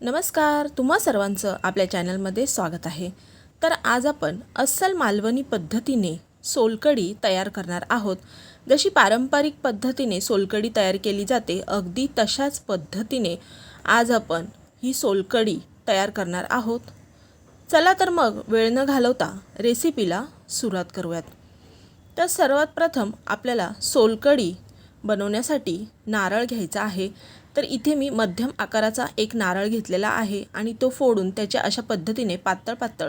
नमस्कार तुम्हा सर्वांचं आपल्या चॅनलमध्ये स्वागत आहे. तर आज आपण अस्सल मालवणी पद्धतीने सोलकढी तयार करणार आहोत. जशी पारंपरिक पद्धतीने सोलकढी तयार केली जाते अगदी तशाच पद्धतीने आज आपण ही सोलकढी तयार करणार आहोत. चला तर मग वेळ न घालवता रेसिपीला सुरुवात करूयात. तर सर्वात प्रथम आपल्याला सोलकढी बनवण्यासाठी नारळ घ्यायचा आहे. तर इथे मी मध्यम आकाराचा एक नारळ घेतलेला आहे आणि तो फोडून त्याच्या अशा पद्धतीने पातळ पातळ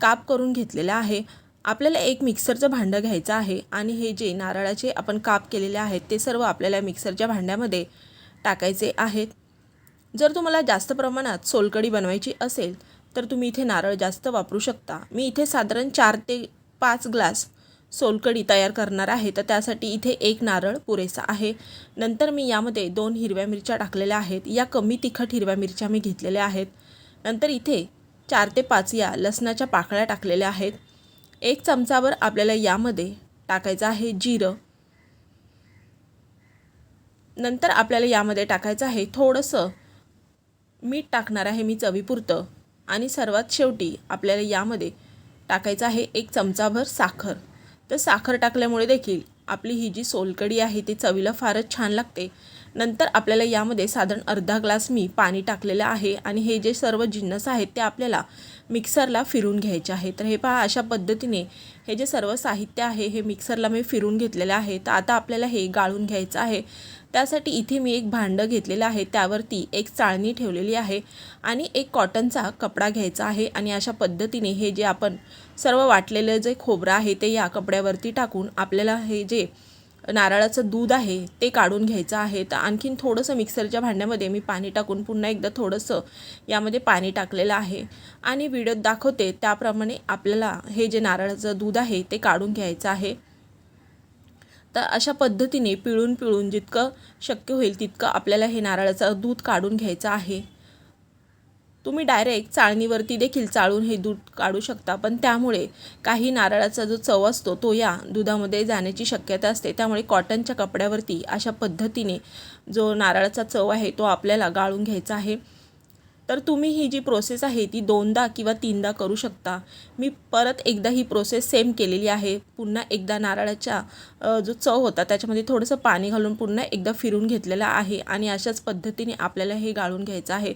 काप करून घेतलेला आहे. आपल्याला एक मिक्सरचं भांडं घ्यायचं आहे आणि हे जे नारळाचे आपण काप केलेले आहेत ते सर्व आपल्याला मिक्सरच्या भांड्यामध्ये टाकायचे आहेत. जर तुम्हाला जास्त प्रमाणात सोलकढी बनवायची असेल तर तुम्ही इथे नारळ जास्त वापरू शकता. मी इथे साधारण चार ते पाच ग्लास सोलकढी तयार करणार आहे. तर त्यासाठी इथे एक नारळ पुरेसा आहे. नंतर मी यामध्ये दोन हिरव्या मिरच्या टाकलेल्या आहेत. या कमी तिखट हिरव्या मिरच्या मी घेतलेल्या आहेत. नंतर इथे चार ते पाच या लसणाच्या पाकळ्या टाकलेल्या आहेत. एक चमचावर आपल्याला यामध्ये टाकायचं आहे जिरं. नंतर आपल्याला यामध्ये टाकायचं आहे थोडंसं मीठ टाकणार आहे मी चवीपुरतं. आणि सर्वात शेवटी आपल्याला यामध्ये टाकायचं आहे एक चमचाभर साखर. तर साखर टाकल्यामुळे देखील आपली ही जी सोलकढी आहे ती चवीला फारच छान लागते. नंतर आपल्याला यामध्ये साधारण अर्धा ग्लास मी पाणी टाकलेलं आहे आणि हे जे सर्व जिन्नस आहेत ते आपल्याला मिक्सरला फिरून घ्यायचे आहे. तर हे पहा अशा पद्धतीने हे जे सर्व साहित्य आहे हे मिक्सरला मी फिरून घेतलेलं आहे. तर आता आपल्याला हे गाळून घ्यायचं आहे. त्यासाठी इथे मी एक भांडं घेतलेलं आहे त्यावरती एक चाळणी ठेवलेली आहे आणि एक कॉटनचा कपडा घ्यायचा आहे आणि अशा पद्धतीने हे जे आपण सर्व वाटलेलं जे खोबरं आहे ते या कपड्यावरती टाकून आपल्याला हे जे नारळाचं दूध आहे ते काढून घ्यायचं आहे. तर आणखीन थोडंसं मिक्सरच्या भांड्यामध्ये मी पाणी टाकून पुन्हा एकदा थोडंसं यामध्ये पाणी टाकलेलं आहे आणि व्हिडिओत दाखवते त्याप्रमाणे आपल्याला हे जे नारळाचं दूध आहे ते काढून घ्यायचं आहे. तर अशा पद्धतीने पिळून पिळून जितकं शक्य होईल तितकं आपल्याला हे नारळाचं दूध काढून घ्यायचं आहे. तुम्ही डायरेक्ट चाळणीवरती देखील चाळून हे दूध काढू शकता. पण त्यामुळे काही नारळाचा जो चव असतो तो या दुधामध्ये जाण्याची शक्यता असते. त्यामुळे कॉटनच्या कपड्यावरती अशा पद्धतीने जो नारळाचा चव आहे तो आपल्याला गाळून घ्यायचा आहे. तर तुम्ही ही जी प्रोसेस आहे ती दोनदा किंवा तीनदा करू शकता. मी परत एकदा ही प्रोसेस सेम केलेली आहे. पुन्हा एकदा नारळाच्या जो चव होता त्याच्यामध्ये थोडंसं पाणी घालून पुन्हा एकदा फिरून घेतलेला आहे आणि अशाच पद्धतीने आपल्याला हे गाळून घ्यायचं आहे.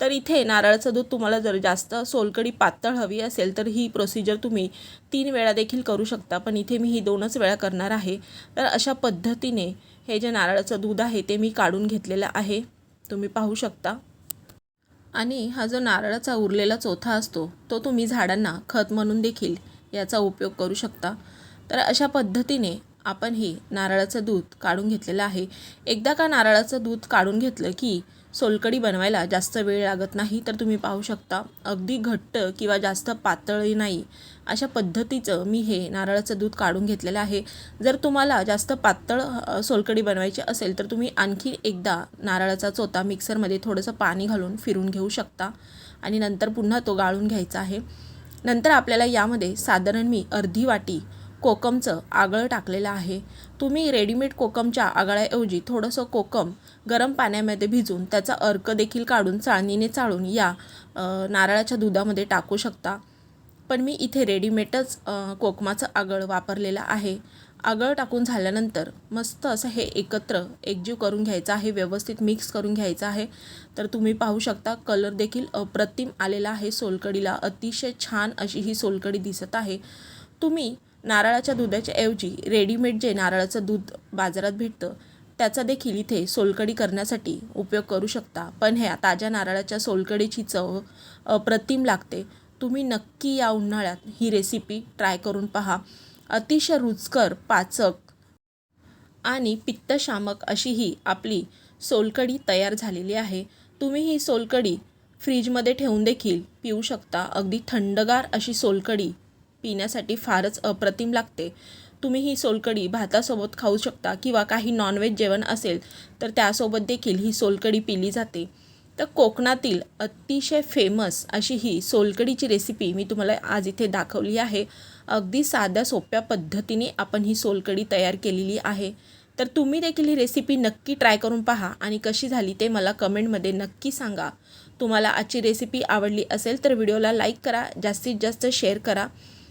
तर इथे नारळाचं दूध तुम्हाला जर जास्त सोलकडी पातळ हवी असेल तर ही प्रोसिजर तुम्ही तीन वेळा देखील करू शकता. पण इथे मी ही दोनच वेळा करणार आहे. तर अशा पद्धतीने हे जे नारळाचं दूध आहे ते मी काढून घेतलेलं आहे. तुम्ही पाहू शकता. आणि हा जो नारळाचा उरलेला चोथा असतो तो तुम्ही झाडांना खत म्हणून देखील याचा उपयोग करू शकता. तर अशा पद्धतीने आपण हे नारळाचं दूध काढून घेतलेलं आहे. एकदा का नारळाचं दूध काढून घेतलं की सोलकडी बनवायला जास्त वेळ लागत नाही तर तुम्ही पाहू शकता अगदी घट्ट किंवा जास्त पातळही नाही. अशा पद्धतीचं मी हे नारळाचं दूध काढून घेतलेलं आहे. जर तुम्हाला जास्त पातळ सोलकडी बनवायची असेल तर तुम्ही आणखी एकदा नारळाचा चोता मिक्सरमध्ये थोडंसं पाणी घालून फिरून घेऊ शकता आणि नंतर पुन्हा तो गाळून घ्यायचा आहे. नंतर आपल्याला यामध्ये साधारण मी अर्धी वाटी कोकमचं आगळं टाकलेलं आहे. तुम्ही रेडीमेड कोकमच्या आगळ्याऐवजी थोडंसं कोकम गरम पाण्यामध्ये भिजून त्याचा अर्क देखील काढून चाळणीने चाळून या नारळाच्या दुधामध्ये टाकू शकता. पण मी इथे रेडीमेडच कोकमाचं आगळ वापरलेलं आहे. आगळ टाकून झाल्यानंतर मस्त असं हे एकत्र एकजीव करून घ्यायचं आहे व्यवस्थित मिक्स करून घ्यायचं आहे. तर तुम्ही पाहू शकता कलर देखील अप्रतिम आलेला आहे. सोलकडीला अतिशय छान अशी ही सोलकडी दिसत आहे. तुम्ही नारळाच्या दुधाच्या ऐवजी रेडीमेड जे नारळाचं दूध बाजारात भेटतं त्याचा देखील इथे सोलकडी करण्यासाठी उपयोग करू शकता. पण ह्या ताज्या नारळाच्या सोलकडीची चव अप्रतिम लागते. तुम्ही नक्की या उन्हाळ्यात ही रेसिपी ट्राय करून पहा. अतिशय रुचकर पाचक आणि पित्तशामक अशी ही आपली सोलकडी तयार झालेली आहे. तुम्ही ही सोलकडी फ्रीजमध्ये ठेवून देखील पिऊ शकता. अगदी थंडगार अशी सोलकडी पिण्यासाठी फारच अप्रतिम लागते. तुम्ही ही सोलकडी भातासोबत खाऊ शकता किंवा काही नॉनव्हेज जेवण असेल तर त्यासोबत देखील ही सोलकडी पिली जाते. तर कोकणातील अतिशय फेमस अशी ही सोलकडीची रेसिपी मी तुम्हाला आज इथे दाखवली आहे. अगदी साध्या सोप्या पद्धतीने आपण ही सोलकडी तयार केलेली आहे. तर तुम्ही देखील ही रेसिपी नक्की ट्राय करून पहा आणि कशी झाली ते मला कमेंटमध्ये नक्की सांगा. तुम्हाला आजची रेसिपी आवडली असेल तर व्हिडिओला लाईक करा जास्तीत जास्त शेअर करा.